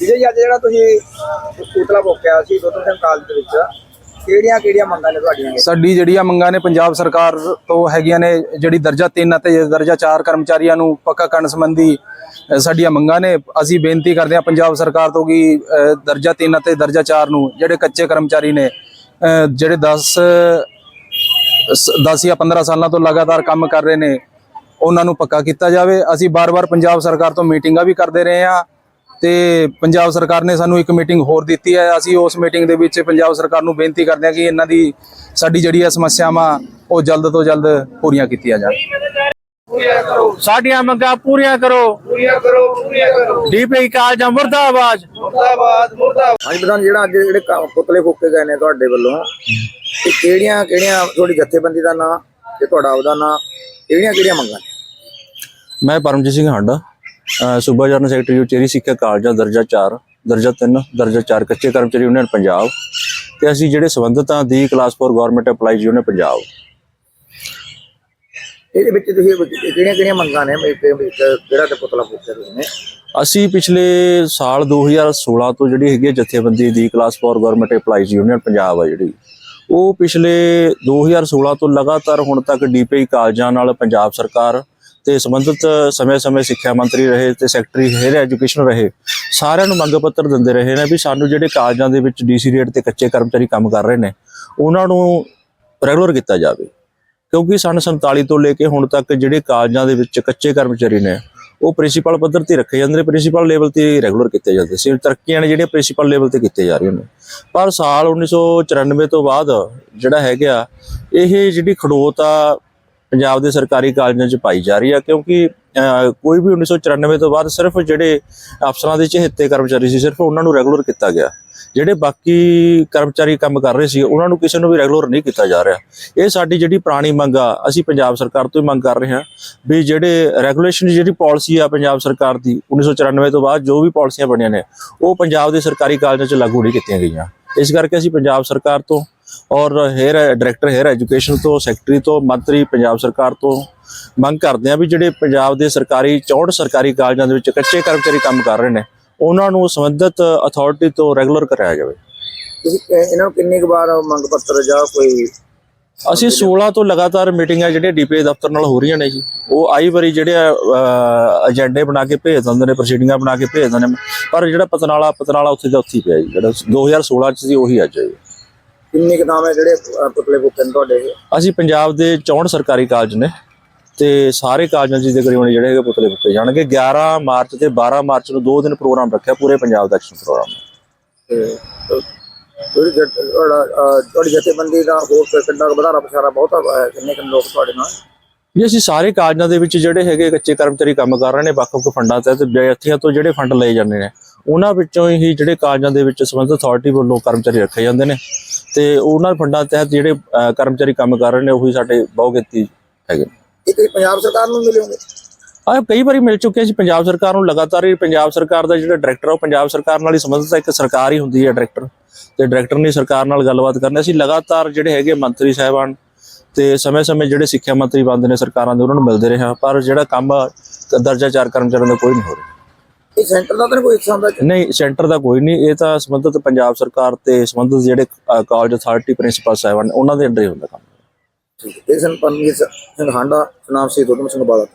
ਵਿਜੇ ਜੀ, ਅੱਜ ਜਿਹੜਾ ਤੁਸੀਂ ਪੁਤਲਾ ਫੋਕਿਆ ਸੀ ਦੋ ਸਿੰਘ ਕਾਲਜ ਦੇ ਵਿੱਚ, ਕਿਹੜੀਆਂ ਕਿਹੜੀਆਂ ਮੰਗਾਂ ਨੇ ਤੁਹਾਡੀਆਂ? ਸਾਡੀ ਜਿਹੜੀਆਂ ਮੰਗਾਂ ਨੇ ਪੰਜਾਬ ਸਰਕਾਰ ਤੋਂ ਹੈਗੀਆਂ ਨੇ, ਜਿਹੜੀ ਦਰਜਾ 3 ਅਤੇ ਦਰਜਾ 4 ਕਰਮਚਾਰੀਆਂ ਨੂੰ ਪੱਕਾ ਕਰਨ ਸੰਬੰਧੀ ਸਾਡੀਆਂ ਮੰਗਾਂ ਨੇ। ਅਸੀਂ ਬੇਨਤੀ ਕਰਦੇ ਹਾਂ ਪੰਜਾਬ ਸਰਕਾਰ ਤੋਂ ਕਿ ਦਰਜਾ 3 ਅਤੇ ਦਰਜਾ 4 ਨੂੰ ਜਿਹੜੇ ਕੱਚੇ ਕਰਮਚਾਰੀ ਨੇ ਜਿਹੜੇ 10 10 ਜਾਂ 15 ਸਾਲਾਂ ਤੋਂ ਲਗਾਤਾਰ ਕੰਮ ਕਰ ਰਹੇ ਨੇ, ਉਹਨਾਂ ਨੂੰ ਪੱਕਾ ਕੀਤਾ ਜਾਵੇ। ਅਸੀਂ ਬਾਰ-ਬਾਰ ਪੰਜਾਬ ਸਰਕਾਰ ਤੋਂ ਮੀਟਿੰਗਾਂ ਵੀ ਕਰਦੇ ਰਹੇ ਹਾਂ। ਤੇ ਪੰਜਾਬ ਸਰਕਾਰ ਨੇ ਸਾਨੂੰ ਇੱਕ ਮੀਟਿੰਗ ਹੋਰ ਦਿੱਤੀ ਹੈ। ਅਸੀਂ ਉਸ ਮੀਟਿੰਗ ਦੇ ਵਿੱਚ ਪੰਜਾਬ ਸਰਕਾਰ ਨੂੰ ਬੇਨਤੀ ਕਰਦੇ ਹਾਂ ਕਿ ਇਹਨਾਂ ਦੀ ਸਾਡੀ ਜਿਹੜੀ ਇਹ ਸਮੱਸਿਆਵਾਂ ਉਹ ਜਲਦ ਤੋਂ ਜਲਦ ਪੂਰੀਆਂ ਕੀਤੀਆਂ ਜਾਣ। ਸਾਡੀਆਂ ਮੰਗਾਂ ਪੂਰੀਆਂ ਕਰੋ। ਪੂਰੀਆਂ ਕਰੋ ਪੂਰੀਆਂ ਕਰੋ। ਡੀਪੀ ਕਾਲਜਾਂ ਮੁਰਦਾਬਾਦ। ਮੁਰਦਾਬਾਦ ਮੁਰਦਾਬਾਦ। ਹਾਂਜੀ ਪ੍ਰਧਾਨ ਜਿਹੜਾ ਅੱਜ ਜਿਹੜੇ ਪੁਤਲੇ ਫੂਕੇ ਗਏ ਨੇ ਤੁਹਾਡੇ ਵੱਲੋਂ ਤੇ ਕਿਹੜੀਆਂ ਕਿਹੜੀਆਂ ਤੁਹਾਡੀ ਜਥੇਬੰਦੀ ਦਾ ਨਾਂ ਤੇ ਤੁਹਾਡਾ ਆਪਦਾ ਨਾਂ ਕਿਹੜੀਆਂ ਕਿਹੜੀਆਂ ਮੰਗਾਂ ਨੇ? ਮੈਂ ਪਰਮਜੀਤ ਸਿੰਘ ਹਾਂਡਾ। ਸੂਬਾ ਜਨਰਲ ਸੈਕਟਰੀ ਉਚੇਰੀ ਸਿੱਖਿਆ ਕਾਲਜਾ ਦਰਜਾ 4 ਦਰਜਾ 3 ਦਰਜਾ 4 ਕੱਚੇ ਕਰਮਚਾਰੀ ਯੂਨੀਅਨ ਪੰਜਾਬ ਤੇ ਅਸੀਂ ਜਿਹੜੇ ਸੰਬੰਧਿਤ ਦੀ class four government employees union Punjab. ਇਹਦੇ ਵਿੱਚ ਤੁਸੀਂ ਕਿਹੜੀਆਂ ਕਿਹੜੀਆਂ ਮੰਗਾਂ ਨੇ? ਵੀ ਤੇ ਵੀ ਜਿਹੜਾ ਤੇ ਪੁਤਲਾ ਫੂਕਿਆ ਤੁਸੀਂ ਨੇ। ਅਸੀਂ ਪਿਛਲੇ ਸਾਲ 2016 ਤੋਂ ਜਿਹੜੀ ਹੈਗੀ ਜਥੇਬੰਦੀ ਦੀ class four government employees union Punjab ਆ ਜਿਹੜੀ ਉਹ ਪਿਛਲੇ 2016 ਤੋਂ ਲਗਾਤਾਰ ਹੁਣ ਤੱਕ ਡੀਪੀਆਈ ਕਾਲਜਾਂ ਨਾਲ ਪੰਜਾਬ ਸਰਕਾਰ ਤੇ ਸੰਬੰਧਿਤ ਸਮੇਂ-ਸਮੇਂ ਸਿੱਖਿਆ ਮੰਤਰੀ ਰਹੇ ਤੇ ਸੈਕਟਰੀ, ਹੇਅਰ ਐਜੂਕੇਸ਼ਨ ਰਹੇ, ਸਾਰਿਆਂ ਨੂੰ ਮੰਗ ਪੱਤਰ ਦਿੰਦੇ ਰਹੇ ਨੇ ਵੀ ਸਾਨੂੰ ਜਿਹੜੇ ਕਾਲਜਾਂ ਦੇ ਵਿੱਚ ਡੀਸੀ ਰੇਟ ਤੇ ਕੱਚੇ ਕਰਮਚਾਰੀ ਕੰਮ ਕਰ ਰਹੇ ਨੇ, ਉਹਨਾਂ ਨੂੰ ਰੈਗੂਲਰ ਕੀਤਾ ਜਾਵੇ। ਕਿਉਂਕਿ ਸਨ 47 ਤੋਂ ਲੈ ਕੇ ਹੁਣ ਤੱਕ ਜਿਹੜੇ ਕਾਲਜਾਂ ਦੇ ਵਿੱਚ ਕੱਚੇ ਕਰਮਚਾਰੀ ਨੇ, ਉਹ ਪ੍ਰਿੰਸੀਪਲ ਪੱਧਰ ਤੇ ਰੱਖੇ ਜਾਂਦੇ ਨੇ, ਪ੍ਰਿੰਸੀਪਲ ਲੈਵਲ ਤੇ ਰੈਗੂਲਰ ਕੀਤੇ ਜਾਂਦੇ ਸੀ। ਤਰੱਕੀਆਂ ਨੇ ਜਿਹੜੀਆਂ ਪ੍ਰਿੰਸੀਪਲ ਲੈਵਲ ਤੇ ਕੀਤੇ ਜਾ ਰਹੀਆਂ ਨੇ। ਪਰ ਸਾਲ 1994 ਤੋਂ ਬਾਅਦ ਜਿਹੜਾ ਹੈਗਾ, ਇਹ ਜਿਹੜੀ ਖੜੋਤ ਆ ਪੰਜਾਬ ਦੇ ਸਰਕਾਰੀ ਕਾਲਜਾਂ 'ਚ ਪਾਈ ਜਾ ਰਹੀ ਆ, ਕਿਉਂਕਿ ਕੋਈ ਵੀ 1994 ਤੋਂ ਬਾਅਦ ਸਿਰਫ ਜਿਹੜੇ ਅਫਸਰਾਂ ਦੇ ਚਹੇਤੇ ਕਰਮਚਾਰੀ ਸੀ, ਸਿਰਫ ਉਹਨਾਂ ਨੂੰ ਰੈਗੂਲਰ ਕੀਤਾ ਗਿਆ। ਜਿਹੜੇ ਬਾਕੀ ਕਰਮਚਾਰੀ ਕੰਮ ਕਰ ਰਹੇ ਸੀ, ਉਹਨਾਂ ਨੂੰ ਕਿਸੇ ਨੂੰ ਵੀ ਰੈਗੂਲਰ ਨਹੀਂ ਕੀਤਾ ਜਾ ਰਿਹਾ। ਇਹ ਸਾਡੀ ਜਿਹੜੀ ਪੁਰਾਣੀ ਮੰਗ ਆ, ਅਸੀਂ ਪੰਜਾਬ ਸਰਕਾਰ ਤੋਂ ਹੀ ਮੰਗ ਕਰ ਰਹੇ ਹਾਂ ਵੀ ਜਿਹੜੇ ਰੈਗੂਲੇਸ਼ਨ ਜਿਹੜੀ ਪਾਲਿਸੀ ਆ ਪੰਜਾਬ ਸਰਕਾਰ ਦੀ 1994 ਤੋਂ ਬਾਅਦ ਜੋ ਵੀ ਪਾਲਿਸੀਆਂ ਬਣੀਆਂ ਨੇ, ਉਹ ਪੰਜਾਬ ਦੇ ਸਰਕਾਰੀ ਕਾਲਜਾਂ 'ਚ ਲਾਗੂ ਨਹੀਂ ਕੀਤੀਆਂ ਗਈਆਂ। ਇਸ ਕਰਕੇ ਅਸੀਂ ਪੰਜਾਬ ਸਰਕਾਰ ਤੋਂ ਔਰ ਹੇਅਰ ਡਾਇਰੈਕਟਰ ਹੇਅਰ ਐਜੂਕੇਸ਼ਨ ਤੋਂ ਸੈਕਟਰੀ ਤੋਂ ਮੰਤਰੀ ਪੰਜਾਬ ਸਰਕਾਰ ਤੋਂ ਮੰਗ ਕਰਦੇ ਹਾਂ ਵੀ ਜਿਹੜੇ ਪੰਜਾਬ ਦੇ ਸਰਕਾਰੀ 64 ਸਰਕਾਰੀ ਕਾਲਜਾਂ ਦੇ ਵਿੱਚ ਕੱਚੇ ਕਰਮਚਾਰੀ ਕੰਮ ਕਰ ਰਹੇ ਨੇ ਉਹਨਾਂ ਨੂੰ ਸੰਬੰਧਿਤ ਅਥਾਰਟੀ ਤੋਂ ਰੈਗੂਲਰ ਕਰਾਇਆ ਜਾਵੇ। ਤੁਸੀਂ ਇਹਨਾਂ ਨੂੰ ਕਿੰਨੀ ਵਾਰ ਮੰਗ ਪੱਤਰ ਜਾਂ ਕੋਈ ਅਸੀਂ 16 ਤੋਂ ਲਗਾਤਾਰ ਮੀਟਿੰਗਾਂ ਜਿਹੜੀਆਂ ਡੀਪੀਏ ਦਫ਼ਤਰ ਨਾਲ ਹੋ ਰਹੀਆਂ ਨੇ ਜੀ ਉਹ ਆਈ ਵਾਰੀ ਜਿਹੜੇ ਏਜੰਡੇ ਬਣਾ ਕੇ ਭੇਜ ਦਿੰਦੇ ਨੇ ਪ੍ਰੋਸੀਡਿੰਗਾਂ ਬਣਾ ਕੇ ਭੇਜ ਦਿੰਦੇ ਨੇ ਪਰ ਜਿਹੜਾ ਪਤਨਾਲਾ ਪਤਨਾਲਾ ਉੱਥੇ ਦਾ ਉੱਥੇ ਹੀ ਪਿਆ ਜੀ ਜਿਹੜਾ 2016 ਚ ਸੀ ਉਹੀ ਅੱਜ ਹੈ। ਕਿੰਨੇ ਕੁ ਨਾਮ ਹੈ ਜਿਹੜੇ ਅ, ਪੁਤਲੇ ਫੂਕੇ ਨੇ ਤੁਹਾਡੇ ਇਹ? ਅਸੀਂ ਪੰਜਾਬ ਦੇ 64 ਸਰਕਾਰੀ ਕਾਲਜ ਨੇ ਤੇ ਸਾਰੇ ਕਾਲਜਾਂ 'ਚ ਤਕਰੀਬਨ ਜਿਹੜੇ ਹੈਗੇ ਪੁਤਲੇ ਫੁੱਕੇ ਜਾਣਗੇ 11 ਮਾਰਚ ਤੇ 12 ਮਾਰਚ ਨੂੰ ਦੋ ਦਿਨ ਪ੍ਰੋਗਰਾਮ ਰੱਖਿਆ ਪੂਰੇ ਪੰਜਾਬ ਦਾ ਐਕਸ਼ਨ ਪ੍ਰੋਗਰਾਮ। ਤੇ ਅ, ਤੁਹਾਡਾ ਅ, ਤੁਹਾਡੀ ਜਥੇਬੰਦੀ ਦਾ ਹੋਰ ਕਿੰਨਾ ਕੁ ਵਧਾਰਾ ਪਛਾਰਾ ਬਹੁਤਾ ਹੈ ਕਿੰਨੇ ਕਿੰਨੇ ਲੋਕ ਤੁਹਾਡੇ ਨਾਲ? ਵੀ ਅਸੀਂ ਸਾਰੇ ਕਾਲਜਾਂ ਦੇ ਵਿੱਚ ਜਿਹੜੇ ਹੈਗੇ ਕੱਚੇ ਕਰਮਚਾਰੀ ਕੰਮ ਕਰ ਰਹੇ ਨੇ ਵੱਖ-ਵੱਖ ਫੰਡਾਂ ਤਹਿਤ ਵਿਦਿਆਰਥੀਆਂ ਤੋਂ ਜਿਹੜੇ ਫੰਡ ਲਏ ਜਾਂਦੇ ਨੇ ਉਹਨਾਂ ਵਿੱਚੋਂ ਹੀ ਜਿਹੜੇ ਕਾਲਜਾਂ ਦੇ ਵਿੱਚ ਸੰਬੰਧਿਤ ਅਥਾਰਟੀ ਵੱਲੋਂ ਕਰਮਚਾਰੀ ਰੱਖੇ ਜਾਂਦੇ ਨੇ ਤੇ ਉਹਨਾਂ ਫੰਡਾਂ ਤਹਿਤ ਜਿਹੜੇ ਕਰਮਚਾਰੀ ਕੰਮ ਕਰ ਰਹੇ ਨੇ ਉਹੀ ਸਾਡੇ ਬਹੁਗਿਣਤੀ ਹੈਗੇ ਨੇ। ਇਹ ਪੰਜਾਬ ਸਰਕਾਰ ਨੂੰ ਮਿਲੋਗੇ ਆ ਕਈ ਵਾਰੀ ਮਿਲ ਚੁੱਕੇ ਸੀ ਪੰਜਾਬ ਸਰਕਾਰ ਨੂੰ ਲਗਾਤਾਰ ਹੀ ਪੰਜਾਬ ਸਰਕਾਰ ਦਾ ਜਿਹੜਾ ਡਾਇਰੈਕਟਰ ਉਹ ਪੰਜਾਬ ਸਰਕਾਰ ਨਾਲ ਹੀ ਸੰਬੰਧਿਤ ਹੈ ਇੱਕ ਸਰਕਾਰ ਹੀ ਹੁੰਦੀ ਹੈ ਡਾਇਰੈਕਟਰ ਤੇ ਡਾਇਰੈਕਟਰ ਨੇ ਸਰਕਾਰ ਨਾਲ ਗੱਲਬਾਤ ਕਰਨੀ ਅਸੀਂ ਲਗਾਤਾਰ ਜਿਹੜੇ ਹੈਗੇ ਮੰਤਰੀ ਸਾਹਿਬਾਨ ਤੇ ਸਮੇਂ-ਸਮੇਂ ਜਿਹੜੇ ਸਿੱਖਿਆ ਮੰਤਰੀ ਬੰਦੇ ਨੇ ਸਰਕਾਰਾਂ ਦੇ ਉਹਨਾਂ ਨੂੰ ਮਿਲਦੇ ਰਹੇ ਹਾਂ ਪਰ ਜਿਹੜਾ ਕੰਮ ਦਰਜਾ ਚਾਰ ਕਰਮਚਾਰੀਆਂ ਦਾ ਕੋਈ ਨਹੀਂ ਹੋ ਰਿਹਾ। ਇਹ ਸੈਂਟਰ ਦਾ ਤਾਂ ਕੋਈ ਹਿੱਸਾ ਹੁੰਦਾ ਨਹੀਂ ਸੈਂਟਰ ਦਾ ਕੋਈ ਨਹੀਂ ਇਹ ਤਾਂ ਸੰਬੰਧਿਤ ਪੰਜਾਬ ਸਰਕਾਰ ਤੇ ਸੰਬੰਧਿਤ ਜਿਹੜੇ ਕਾਲਜ ਅਥਾਰਟੀ ਪ੍ਰਿੰਸੀਪਲ ਸਾਹਿਬਾਨ ਉਹਨਾਂ ਦੇ ਅੰਡਰ ਹੀ ਹੁੰਦਾ ਕੰਮ। ਠੀਕ ਹੈ। ਇਹ ਪਰਮਜੀਤ ਸਿੰਘ ਹਾਂਡਾ ਨਾਮ ਸੀ ਦੁੱਧਮ ਸਿੰਘ ਬਾਲਾ।